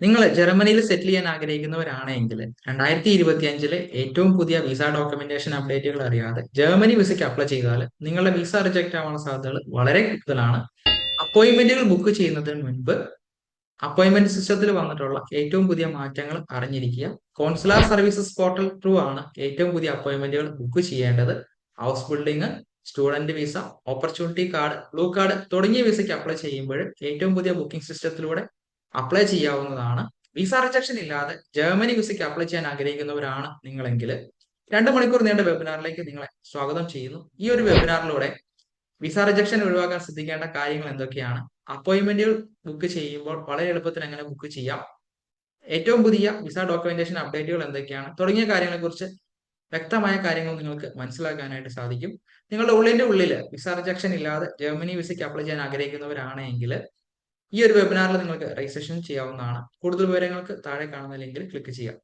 നിങ്ങൾ ജർമ്മനിയിൽ സെറ്റിൽ ചെയ്യാൻ ആഗ്രഹിക്കുന്നവരാണെങ്കിൽ രണ്ടായിരത്തി ഇരുപത്തി അഞ്ചിലെ ഏറ്റവും പുതിയ വിസ ഡോക്യുമെന്റേഷൻ അപ്ഡേറ്റുകൾ അറിയാതെ ജർമ്മനി വിസയ്ക്ക് അപ്ലൈ ചെയ്താൽ നിങ്ങളുടെ വിസ റിജക്ട് ആവാനുള്ള സാധ്യതകൾ വളരെ കൂടുതലാണ്. അപ്പോയിന്റ്മെന്റുകൾ ബുക്ക് ചെയ്യുന്നതിന് മുൻപ് അപ്പോയിന്റ്മെന്റ് സിസ്റ്റത്തിൽ വന്നിട്ടുള്ള ഏറ്റവും പുതിയ മാറ്റങ്ങൾ അറിഞ്ഞിരിക്കുക. കോൺസുലാർ സർവീസസ് പോർട്ടൽ ത്രൂ ആണ് ഏറ്റവും പുതിയ അപ്പോയിന്റ്മെന്റുകൾ ബുക്ക് ചെയ്യേണ്ടത്. House building student visa opportunity card blue card തുടങ്ങിയ വിസയ്ക്ക് അപ്ലൈ ചെയ്യുമ്പോൾ ഏറ്റവും പുതിയ ബുക്കിംഗ് സിസ്റ്റത്തിലൂടെ അപ്ലൈ ചെയ്യാവുന്നതാണ്. വിസ റിജക്ഷൻ ഇല്ലാതെ ജർമ്മനി വിസയ്ക്ക് അപ്ലൈ ചെയ്യാൻ ആഗ്രഹിക്കുന്നവരാണ് നിങ്ങളെങ്കിൽ രണ്ട് മണിക്കൂർ നീണ്ട വെബിനാറിലേക്ക് നിങ്ങളെ സ്വാഗതം ചെയ്യുന്നു. ഈ ഒരു വെബിനാറിലൂടെ വിസ റിജക്ഷൻ ഒഴിവാക്കാൻ ശ്രദ്ധിക്കേണ്ട കാര്യങ്ങൾ എന്തൊക്കെയാണ്? അപ്പോയിന്റ്മെന്റുകൾ ബുക്ക് ചെയ്യുമ്പോൾ വളരെ എളുപ്പത്തിൽ എങ്ങനെ ബുക്ക് ചെയ്യാം. ഏറ്റവും പുതിയ വിസ ഡോക്യുമെന്റേഷൻ അപ്ഡേറ്റുകൾ എന്തൊക്കെയാണ്? തുടങ്ങിയ കാര്യങ്ങളെക്കുറിച്ച് വ്യക്തമായ കാര്യങ്ങൾ നിങ്ങൾക്ക് മനസ്സിലാക്കാനായിട്ട് സാധിക്കും. നിങ്ങളുടെ ഉള്ളിന്റെ ഉള്ളിൽ വിസ റിജക്ഷൻ ഇല്ലാതെ ജർമ്മനി വിസയ്ക്ക് അപ്ലൈ ചെയ്യാൻ ആഗ്രഹിക്കുന്നവരാണെങ്കിൽ ഈ ഒരു വെബിനാറിൽ നിങ്ങൾക്ക് രജിസ്ട്രേഷൻ ചെയ്യാവുന്നതാണ്. കൂടുതൽ വിവരങ്ങൾക്ക് താഴെ കാണുന്ന ലിങ്കിൽ ക്ലിക്ക് ചെയ്യാം